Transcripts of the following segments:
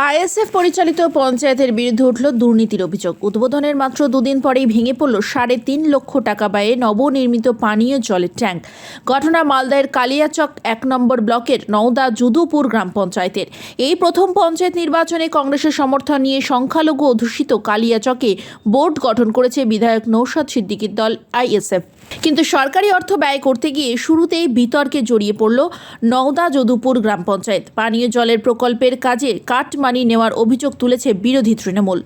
ISF পরিচালিত পঞ্চায়েতের বিরুদ্ধে উঠল দুর্নীতির অভিযোগ। উদ্বোধনের মাত্র দুদিন পরেই ভেঙে পড়ল সাড়ে তিন লক্ষ টাকা ব্যয়ে নবনির্মিত পানীয় জলের ট্যাঙ্ক। ঘটনা মালদায়ের কালিয়াচক এক নম্বর ব্লকের নওদা যুদুপুর গ্রাম পঞ্চায়েতের। এই প্রথম পঞ্চায়েত নির্বাচনে কংগ্রেসের সমর্থন নিয়ে সংখ্যালঘু অধ্যুষিত কালিয়াচকে বোর্ড গঠন করেছে বিধায়ক নৌশাদ সিদ্দিকীর দল আইএসএফ। কিন্তু সরকারি অর্থ ব্যয় করতে গিয়ে শুরুতেই বিতর্কে জড়িয়ে পড়ল নওদা যদুপুর গ্রাম পঞ্চায়েত। পানীয় জলের প্রকল্পের কাজে কাটমানি নেওয়ার অভিযোগ তুলেছে বিরোধী তৃণমূল।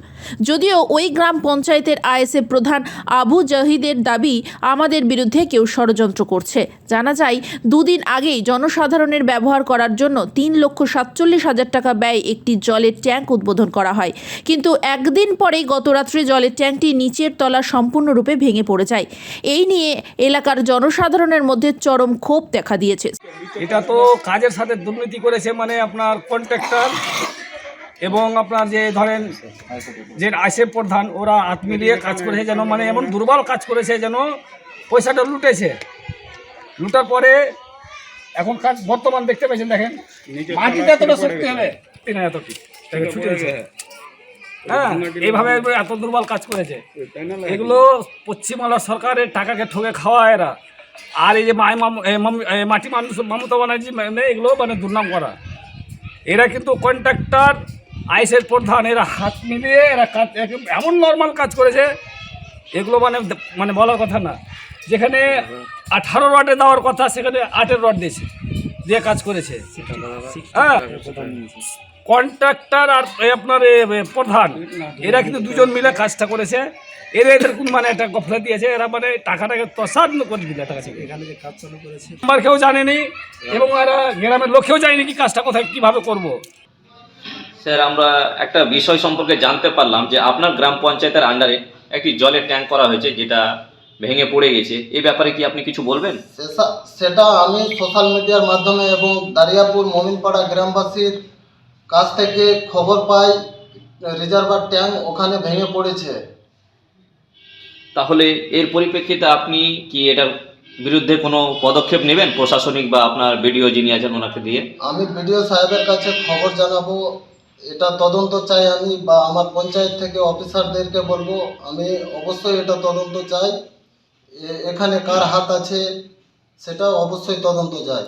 যদিও ওই গ্রাম পঞ্চায়েতের আইএসএফ প্রধান আবু জাহিদের দাবি আমাদের বিরুদ্ধে কেউ ষড়যন্ত্র করছে। জানা যায়, দুদিন আগেই জনসাধারণের ব্যবহার করার জন্য তিন লক্ষ সাতচল্লিশ হাজার টাকা ব্যয় একটি জলের ট্যাঙ্ক উদ্বোধন করা হয়। কিন্তু একদিন পরেই গতরাত্রে জলের ট্যাঙ্কটি নিচের তলা সম্পূর্ণরূপে ভেঙে পড়ে যায়। এই নিয়ে এলাকার জনসাধারণের মধ্যে চরম ক্ষোভ দেখা দিয়েছে। এটা তো কাজের সাথে দুর্নীতি করেছে মানে আপনার কন্ট্রাক্টর। এবং আপনার যে ধরেন যে আইসেফ প্রধান ওরা হাত মিলিয়ে কাজ করেছে যেন মানে এমন দুর্বল কাজ করেছে যেন পয়সাটা লুটেছে। লুটার পরে এখন কাজ বর্তমান দেখতে পেয়েছেন দেখেন মাটিতে এতটা শক্তি হবে। তিন হাজার ছুটেছে হ্যাঁ এইভাবে এত দুর্বল কাজ করেছে। এগুলো পশ্চিমবাংলা সরকারের টাকাকে ঠকে খাওয়া এরা। আর এই যে মাটি মানুষ মমতা ব্যানার্জি মানে এগুলো মানে দুর্নাম করা। এরা কিন্তু কন্ট্রাক্টর আইসের প্রধান এরা হাত মিলিয়ে এরা কাজ এমন নর্মাল কাজ করেছে এগুলো মানে মানে বলার কথা না। যেখানে আঠারো রডে দেওয়ার কথা সেখানে আটের রড দিয়েছে দিয়ে কাজ করেছে। হ্যাঁ কন্ট্রাক্টর আর আপনার প্রধান এরা কিন্তু দুজন মিলে কাজটা করেছে। এরা এদের কোন মানে একটা গফলা দিয়েছে এরা মানে টাকাটাকে তসাদ করে দিলে টাকা থেকে করেছে। আমার কেউ জানেনি এবং এরা গ্রামের লোকেও জানেনি কি কাজটা কোথায় কীভাবে করব। স্যার আমরা একটা বিষয় সম্পর্কে জানতে পারলাম যে আপনার গ্রাম পঞ্চায়েতের আন্ডারে একটি জলের ট্যাঙ্ক করা হয়েছে যেটা ভেঙে পড়ে গেছে। এই ব্যাপারে কি আপনি কিছু বলবেন? সেটা আমি সোশ্যাল মিডিয়ার মাধ্যমে এবং দারিয়াপুর মমিনপাড়া গ্রামবাসীর কাছ থেকে খবর পাই রিজার্ভার ট্যাঙ্ক ওখানে ভেঙে পড়েছে। তাহলে এর পরিপ্রেক্ষিতে আপনি কি এটার বিরুদ্ধে কোনো পদক্ষেপ নেবেন প্রশাসনিক বা আপনার বিডিও যিনি আছেন ওনাকে দিয়ে? আমি বিডিও সাহেবের কাছে খবর জানাব। এটা তদন্ত চাই আমি বা আমার পঞ্চায়েত থেকে অফিসারদেরকে বলব, আমি অবশ্যই এটা তদন্ত চাই। এখানে কার হাত আছে সেটা অবশ্যই তদন্ত চাই।